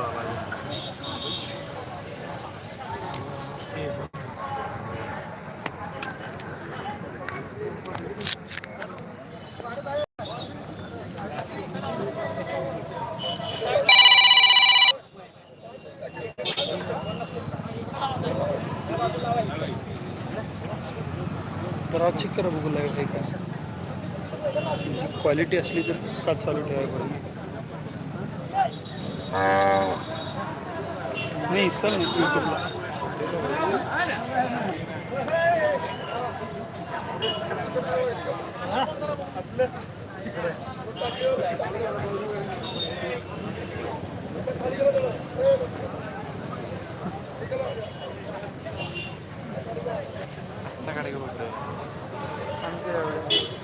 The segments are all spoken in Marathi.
फोटो आला तर चेक करा बघू लाईव्ह आहे का क्वालिटी असली तर का चालू ठेवायला पाहिजे. नाही इंस्टा नाही यूट्यूबला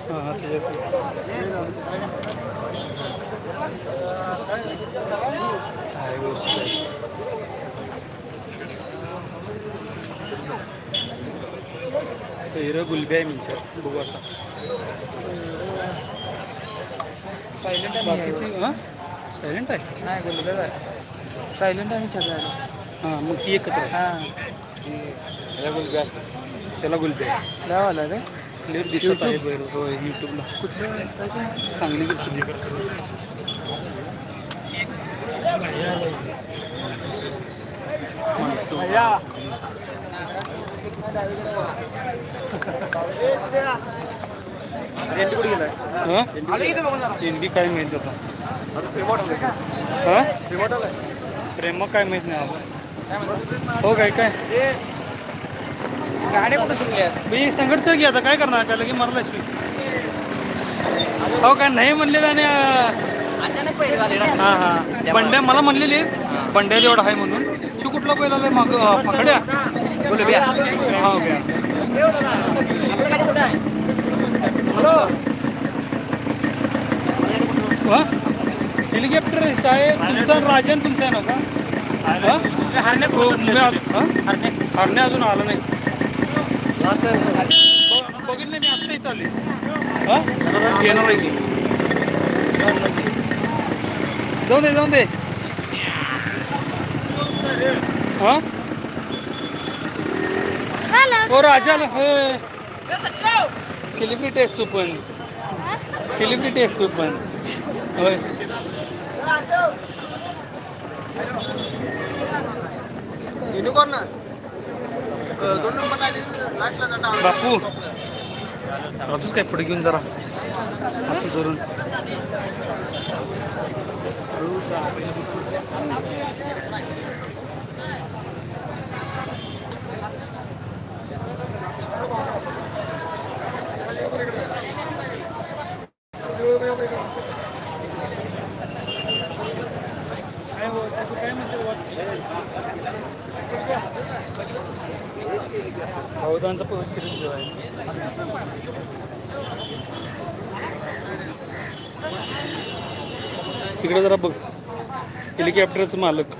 हां हां त्याच्यात आहे व्यवस्थित आहे हिरं गुलबी आहे म्हणतात बघू आता. सायलेंट हाँ? सायलेंट आहे? नाही गुलबेज आहे. सायलेंट आणि छबी हाँ मग ती एकत्र. हाँ. गुलबे त्याला गुलबी आहे. लावाला काय क्लिअर दिसत आहे बैल होय यूट्यूबला कुठलं सांगली सुद्धा माणसं हिंदी काय माहीत होता हां? प्रेम काय माहीत नाही हो काय काय? गाडी कुठं सुटल्या? मी संकट चल की आता काय करणार? काय लगे मरला शिव. हो काय नाही म्हणलेलं आणि अचानक हां हां. बंड्या मला म्हणलेली बंड्या जेवढा आहे म्हणून. तू कुठला पहिला माग? अं, पकड्या गुलबिया हा. ओके हा हेलिकॉप्टर काय तुमचा राजन तुमचा आहे ना का? हा? आ- हा? हरणे अजून आलं नाही. बघितलं मी आत्ता इथं आले हा? येणार आहे की जाऊन दे जाऊन दे. हा? हो राजा सेलिब्रिटी आहेस तू पण. सेलिब्रिटी आहेस तू पण. होय. युनिकॉर्न. दोन नंबर बापू. राजूच काय पुढे घेऊन जरा असं धरून काय हो त्याचं काय म्हणते वाच अवधानचा पण चिरंजीव आहे. तिकडे जरा बघ. हेलिकॉप्टरचं मालक.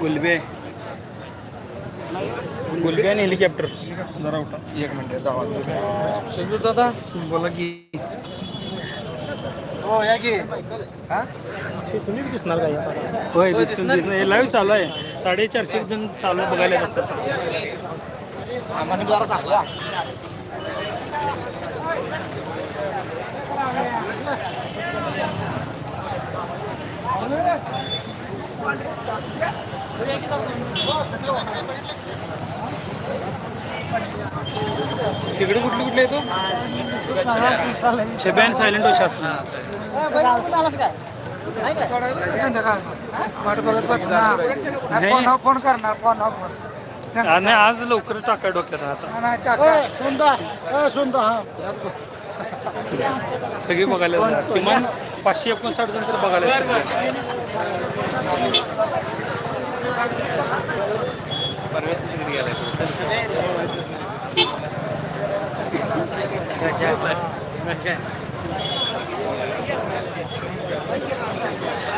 गुलबे गुलबे आणि हेलिकॉप्टर जरा उठा एक मिनिट संजू दादा बोला की हो या की हा तुम्ही दिसणार काय होय दिसून दिसणार लाईव्ह चालू आहे साडेचारशे जण चालू बघायला येतात आम्हाला जरा दाखवा तिकडे कुठले कुठले येतो छबे आणि सायलेंट हो शासन. फोन करणार आज लवकर टाका डोक्यात आता. हा सगळे बघायला. किमान पाचशे एकोणसाठ जण तर बघायला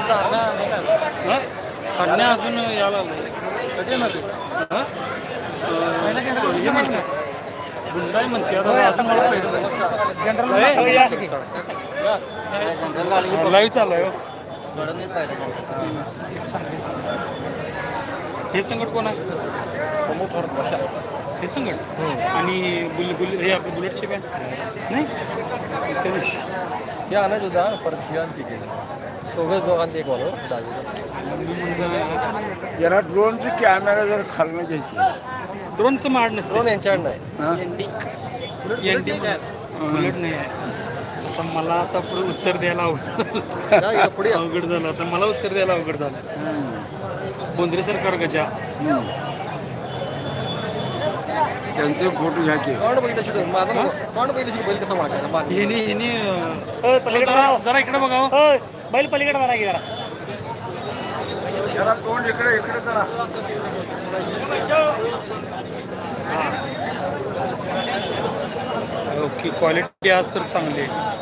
हा? अन्य अजून यायला. कधी येणार ते? हा? अं, हे म्हणतात गुंडाई म्हणते आता अजून मला जनरल लाईव्ह चालू आहे हो. हे संकट कोण आहे हे संकट. आणि बुल बुल हे आपलं बुलेटचे बॅन नाही? ते आणायचं होता परत ही की सोबत दोघांचे एक वालो याला ड्रोनचे कॅमेरा जर खालनं घ्यायची. ड्रोनचं माड नसतं. दोन यांच्याकडे नाही. हा? एनडी बुलेट नाही. आहे. पण मला आता पुढे उत्तर द्यायला अवघड पुढे. अवघड झालं. आता मला उत्तर द्यायला अवघड झालं. बोंद्रे सरकार गजा. त्यांचे फोटो घ्या की. तोंड बघितलं शिकत माझं नको. तोंड बघितलं शिकत बैल कसं मागायचं बाकी. हिने हिने अं, जरा जरा इकडे बघावं बैल पलीकडे मारा की जरा. जरा तोंड इकडे इकडे करा. ओके क्वालिटी आज तर चांगली आहे.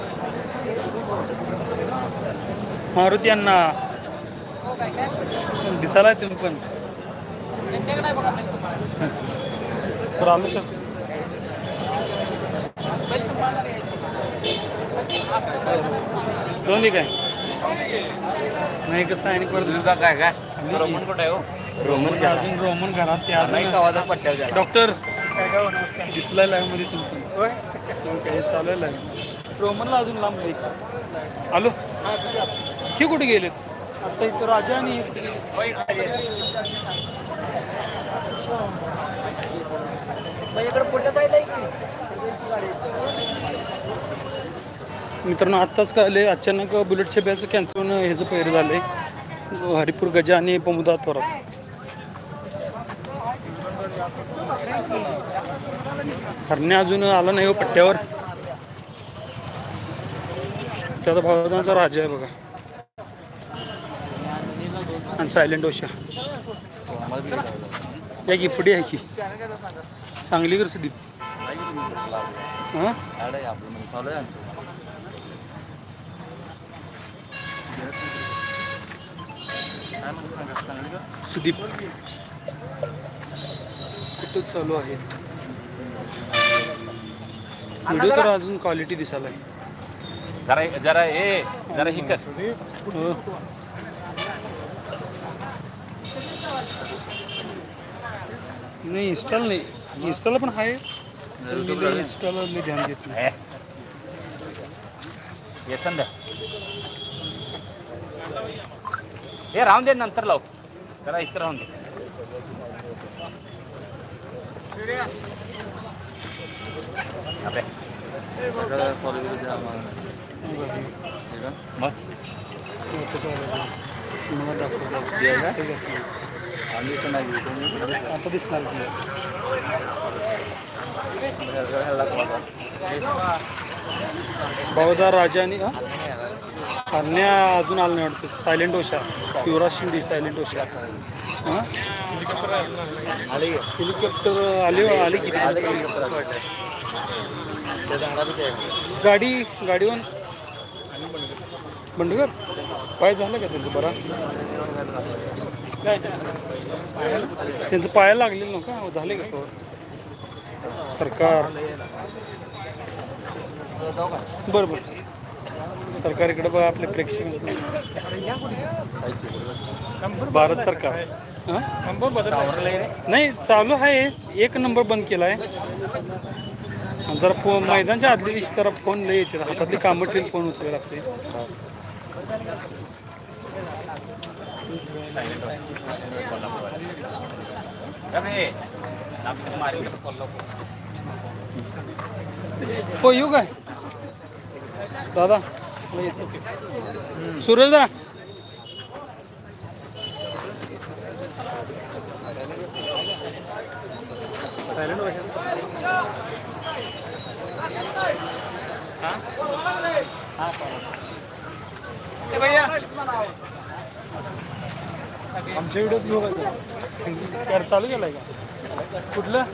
मारुती यांना दिसायला तुम्ही पण. तर आलो सर दोन काय? नाही कसं आहे आणि परत काय काय? रोमन कुठे आहे हो? रोमन अजून रोमन घरात ते अजून पट्ट्यावर डॉक्टर दिसलाय लाईव्हमध्ये पण. काय चालू आहे live. रोमनला अजून लांब नाही. आलो हे कुठे गेलेत? आता इथं राजा आणि हे? मित्रांनो आत्ताच कळले अचानक बुलेट बॅचं कॅन्सल हे ह्याचं पैर झाले हरिपूर गजा आणि पमुदा थोरात. हरण्या अजून आला नाही हो पट्ट्यावर. त्याचा भावनाचा राजा आहे बघा. आणि सायलेंट ओशा. या की पुढे आहे की? चांगली कर सुदीप हां? सुदीप कुठं चालू आहेत व्हिडिओ तर अजून क्वालिटी दिसायला जरा जरा ए जरा ही कर. हो. नाही इन्स्टॉल नाही. इन्स्टॉलला पण आहे. पण मी लई ध्यान देत नाही. हे राहून दे नंतर लाव. जरा इथं राहून दे. अबे, मग? आहे. मला. आता दिसणार की. राजा आणि हा? हरण्या अजून आलं नाही वाटतं. सायलेंट ओशा युवराज शिंदे सायलेंट ओशा. हां? हेलिकॉप्टर आले आले की गाडी गाडीवर? बंडगर पाय झालं का तुमचं बरा? त्यांचं पायाला लागलेलं नव्हतं. का झाले का सरकार. बरं बरं. सरकार इकडे बघा आपले प्रेक्षक. भारत सरकार. हां? नाही चालू आहे. एक नंबर बंद केला आहे आणि जरा फोन मैदानच्या आदल्या दिवशी जरा फोन लय येते. हातातली कामं ठेवून फोन उचलायला लागते. हो येऊ काय? दादा. मी सुरेश दा. आमच्या व्हिडिओत घेऊ का चालू केलाय का? कुठलं?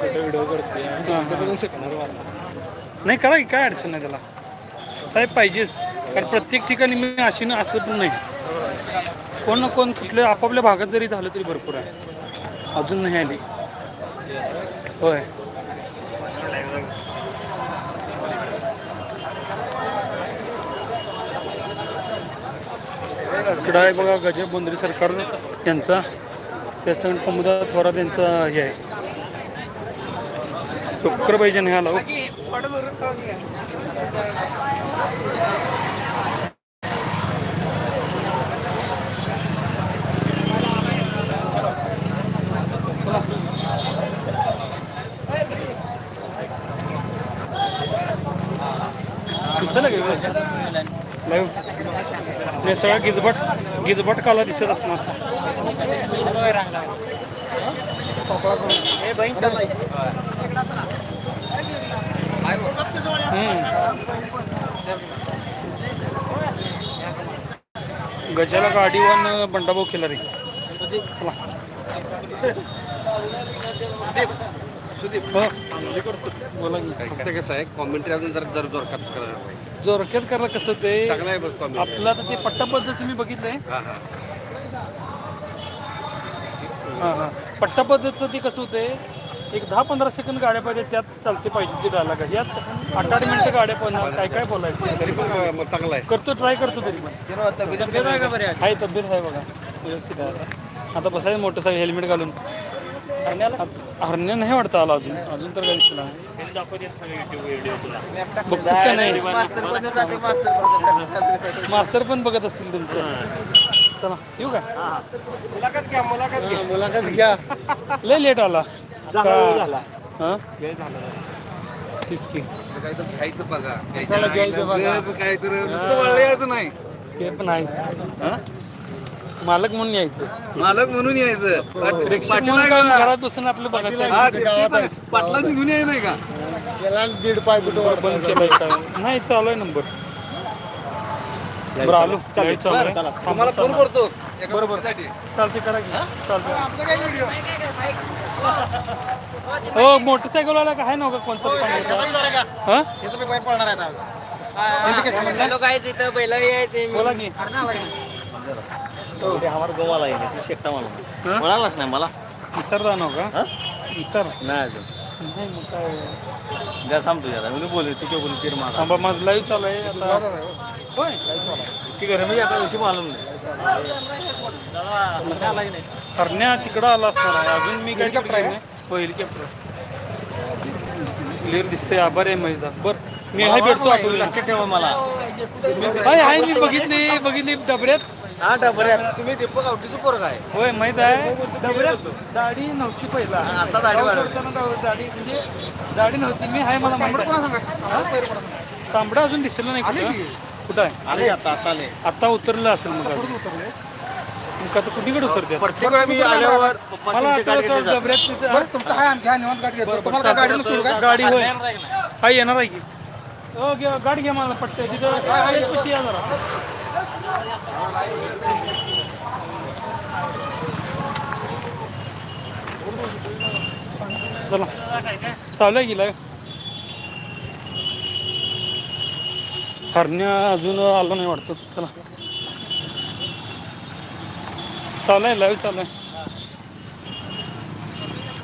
व्हिडिओ करते शिकणार नाही करा की काय अडचण नाही त्याला. साहेब पाहिजेच. कारण प्रत्येक ठिकाणी मी अशी ना असं पण नाही. कोण ना कोण कुठल्या आपापल्या भागात जरी झालं तरी भरपूर आहे. अजून नाही आली. होय. इकडं आहे बघा गजब बोंद्री सरकार यांचा. पेसंट प्रमोदा थोरात यांचा हे आहे. डुक्कर पाहिजे नाही आला हो. का लाईव्ह हे सगळं गिजबट गिजबट काला दिसत असणार. हम्म. गजाला गाडीवर बंडाभाऊ केला बोला की. फक्त कसं आहे कॉमेंट्री अजून जरा जर जोरखात करायला करायला कसं ते चांगलं आहे बघ कॉमेंट्री आपलं आता ते पट्टा पद्धतीचं मी बघितलंय. हा हा. हां हां. पट्टा पद्धतीचं ते कसं होतंय एक दहा पंधरा सेकंद गाड्या पाहिजे त्यात चालते पाहिजे ते डायलॉग यात आठ आठ मिनिटं गाड्या पण काय काय बोलायचं? तरी पण अं, मग चांगलं आहे. करतो ट्राय करतो तरी पण. आहे तब्येत आहे बघा. व्यवस्थित आहे. आता. आता बसायचं मोटरसायकल हेल्मेट घालून. हरण्या नाही वाटतं आला अजून. अजून तर काही दिसला बघतोस का नाही? मास्तर पण बघत असतील तुमचं. चला येऊ का? मुलाखत घ्या लय लेट आला. झाला. हां? तीच की. घ्यायचं बघा. चला घ्यायचं बघा. काय तर नाही. ते पण आहेच. मालक म्हणून यायचं. मालक म्हणून यायचं. रिक्षा म्हणून काय घरात बसून आपलं हा, आहे. पाटलांनी घेऊन याय नाही का? गेला दीड पाय कुठं बंद केलंय काय? नाही चालू आहे नंबर बरं आलो. चालू आहे. तुम्हाला फोन करतो. एका बरोबर. गोष्टीसाठी. चालते करा की. चालते हो मोटरसायकल वाला का? आहे ना हो का कोणतं? हा? पळणार आहे आज. लोक आहेत इथं बैल आहे बोला की. आम्हाला गोवाला येईल तू शेकटा मला? म्हणालाच नाही मला? विसरता ना हो? का विसर नाही अजून. नाही मग काय? द्या थांबतो जरा मी बोलू तिथे बोलू तीर मारा थांबा माझं लाईव्ह चालू आहे. आता होय? की घरी म्हणजे आता विषय मालूम नाही. हरण्या तिकडं आला असणार आहे अजून मी काय तिकडे नाही. हो हेलिकॉप्टर क्लिअर दिसतंय. आभार आहे महेशदा बर मी आहे भेटतो लक्षात ठेवा मला. आहे आहे मी बघितली बघितली डबऱ्यात. हा डबऱ्यात. तुम्ही दीपक आवटीचं पोरग आहे. होय माहीत आहे. डबऱ्यात दाढी नव्हती पहिला. आता दाढी दाढी दाढी म्हणजे दाढी नव्हती. मी आहे मला माहीत. तांबडा अजून दिसलं नाही कुठं? कुठं आहे? आले आता आता आले. आता उतरलं असेल मग मग आता कुठीकडे उतरते प्रत्येक वेळा मी आल्यावर मला तुमची गाडी. डबऱ्यात बरं, बरं, चालतंय. गाडी होय. हा येणार आहे की. हो गाडी घ्या मला पटते तिथं जरा. चला. चालू आहे गेला हरण्या अजून आलो नाही वाटतं. चला. चालू आहे लाईव्ह चालू आहे.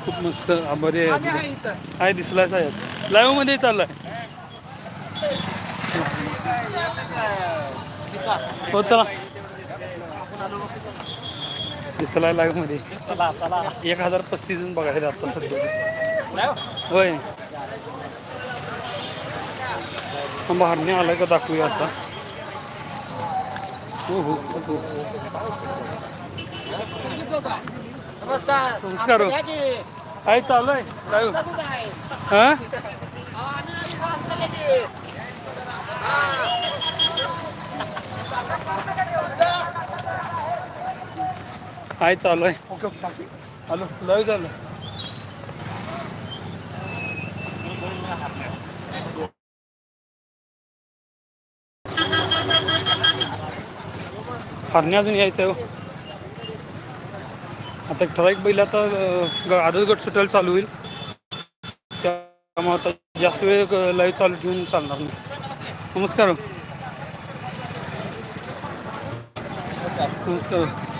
खूप मस्त आभारी आहे. आहे दिसलाय साहेब. लाईव्हमध्ये चाललाय हो चला. दिसलाय लाईव्हमध्ये. एक हजार पस्तीस जण बघायला आता सध्या. होय. थांबा हरणे आलाय का दाखवूया आता. हो हो हो नमस्कार. नमस्कार हो. आहे चालू आहे. लाईव्ह हा. आहे चालू आहे ओके हॅलो चालू आहे. हरणे अजून यायचं आहे हो. आता ठराविक बैल आता आदत गट सुटायला चालू होईल त्यामुळे आता जास्त वेळ लाईव्ह चालू ठेवून चालणार नाही नमस्कार हो. नमस्कार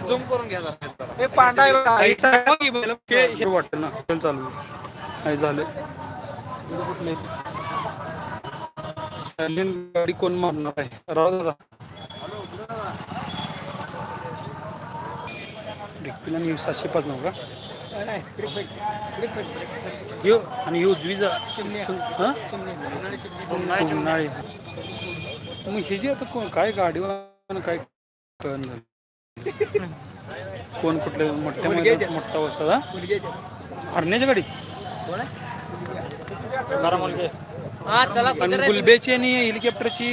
झूम करून घ्या जरा. वाटतं ना. चल चालू आहे. झालं. कुठले गाडी कोण मारणार आहे? राव दादा. डिक्पीला न्यूज सातशे पाच नव्ह का? यो आणि यो हां? उन्हाळी मग हे जे आता कोण काय गाडीवर काय कोण कुठले मोठ्या मैदानाचा मोठा वस्ता हा? हरण्याच्या गाडीत? हा चला आणि गुलबेची आणि हेलिकॉप्टरची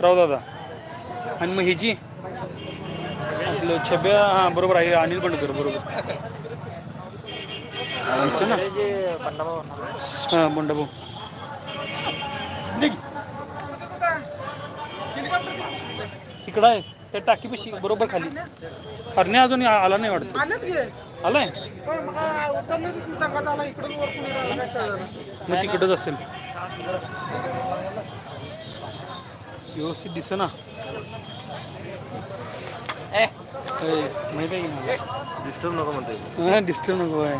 राव दादा. आणि मग हिची आपलं छब्या हा बरोबर आहे अनिल बंडकर बरोबर. ना हा बंडाभाऊ निघ. इकडं आहे. त्या टाकीपाशी बरोबर खाली. हरण्या अजून आला नाही वाटतं. आलाय? मग तिकडच असेल. व्यवस्थित दिस ना. डिस्टर्ब नको म्हणते हा डिस्टर्ब नको आहे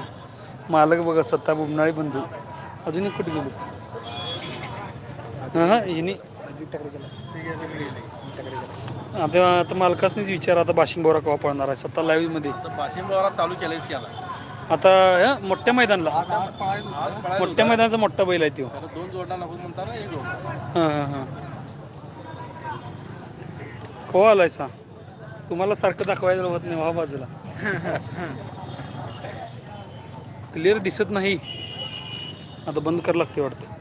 मालक बघा सत्ता बुबनाळी बंधू. अजूनही कुठे गेलो? हा हा हिनी. आता आता मालकासनीच विचार आता बाशिंग बोरा केव्हा पळणार आहे? सत्ता लाईव्हमध्ये. वाशिम बरोबर चालू केलंयच आता आता हा, मोठ्या मैदानला. मोठ्या मैदानाचा मोठा बैल आहे तो. दोन जोडला नको म्हणता ना एक जोड. हां हां हां. हो आलाय सा तुम्हाला सारखं दाखवायचं होत नाही वा बाजूला. क्लिअर दिसत नाही. आता बंद करावं लागते वाटतं.